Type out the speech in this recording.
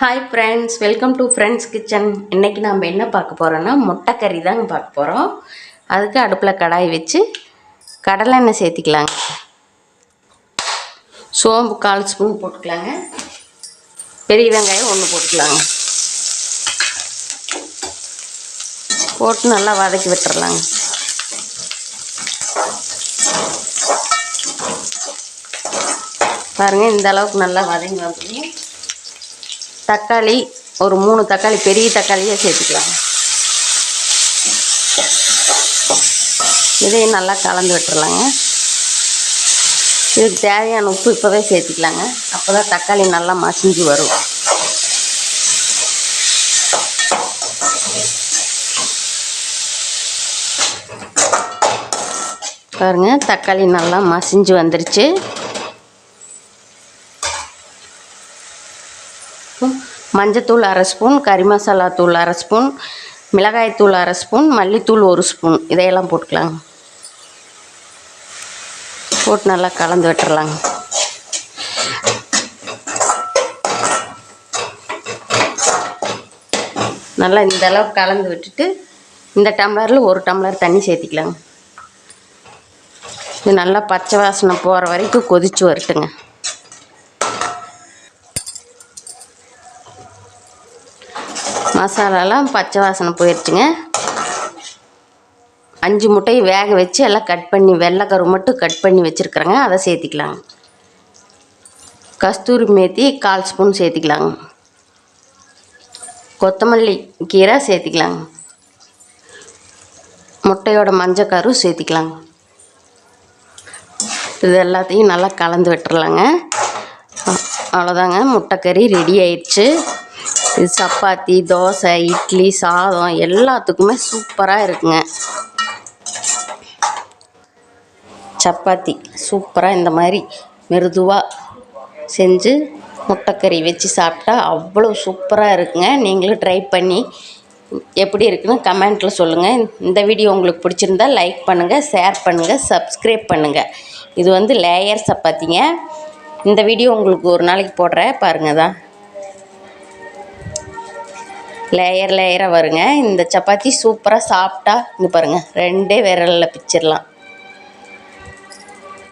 Hi friends welcome to friends kitchen இன்றைக்கி நம்ம என்ன பார்க்க போகிறோன்னா முட்டைக்கறி தாங்க பார்க்க போகிறோம் அதுக்கு அடுப்பில் கடாய் வச்சு கடலை எண்ணெய் சேர்த்திக்கலாங்க. சோம்பு கால் ஸ்பூன் போட்டுக்கலாங்க. பெரிய வெங்காயம் ஒன்று போட்டுக்கலாங்க. போட்டு நல்லா வதக்கி விட்டுறலாங்க. பாருங்கள் இந்த அளவுக்கு நல்லா வதங்கி வந்து தக்காளி ஒரு மூணு தக்காளி பெரிய தக்காளியே சேர்த்துக்கலாம். இதையும் நல்லா கலந்து விட்டுறலாங்க. இதுக்கு தேவையான உப்பு இப்போவே சேர்த்துக்கலாங்க. அப்போ தான் தக்காளி நல்லா மசிஞ்சு வரும். பாருங்க தக்காளி நல்லா மசிஞ்சு வந்துருச்சு. மஞ்சத்தூள் அரை ஸ்பூன் கறி மசாலா தூள் அரை ஸ்பூன் மிளகாய்த்தூள் அரை ஸ்பூன் மல்லித்தூள் ஒரு ஸ்பூன். இதையெல்லாம் போட்டுக்கலாங்க போட்டு நல்லா கலந்து விட்டுறலாங்க நல்லா இந்த அளவுக்கு கலந்து விட்டுட்டு இந்த டம்ளரில் ஒரு டம்ளர் தண்ணி சேர்த்திக்கலாங்க இது நல்லா பச்சை வாசனை போகிற வரைக்கும் கொதிச்சு வரட்டுங்க. மசாலாலாம் பச்சை வாசனை போயிடுச்சுங்க அஞ்சு முட்டையை வேக வச்சு எல்லாம் கட் பண்ணி வெள்ளைக்கரு மட்டும் கட் பண்ணி வச்சுருக்குறேங்க. அதை சேர்த்திக்கலாங்க. கஸ்தூரி மேத்தி கால் ஸ்பூன் சேர்த்திக்கலாங்க. கொத்தமல்லி கீரை சேர்த்திக்கலாங்க. முட்டையோட மஞ்சக்கரு சேர்த்திக்கலாங்க. இது எல்லாத்தையும் நல்லா கலந்து விட்டுறலாங்க. அவ்வளோதாங்க. முட்டைக்கறி ரெடி ஆயிடுச்சு. இது சப்பாத்தி தோசை இட்லி சாதம் எல்லாத்துக்குமே சூப்பராக இருக்குங்க. சப்பாத்தி சூப்பராக இந்த மாதிரி மிருதுவாக செஞ்சு முட்டைக்கறி வச்சு சாப்பிட்டா அவ்வளோ சூப்பராக இருக்குங்க. நீங்களும் ட்ரை பண்ணி எப்படி இருக்குன்னு கமெண்ட்டில் சொல்லுங்கள் இந்த வீடியோ உங்களுக்கு பிடிச்சிருந்தா லைக் பண்ணுங்கள் ஷேர் பண்ணுங்கள் சப்ஸ்கிரைப் பண்ணுங்கள் இது வந்து லேயர் சப்பாத்திங்க. இந்த வீடியோ உங்களுக்கு ஒரு நாளைக்கு போடுறேன். பாருங்கள் தான் லேயர் லேயராக வருங்க. இந்த சப்பாத்தி சூப்பராக சாப்பிட்டா இங்கே பாருங்கள் ரெண்டே விரலில் பிச்சிடலாம்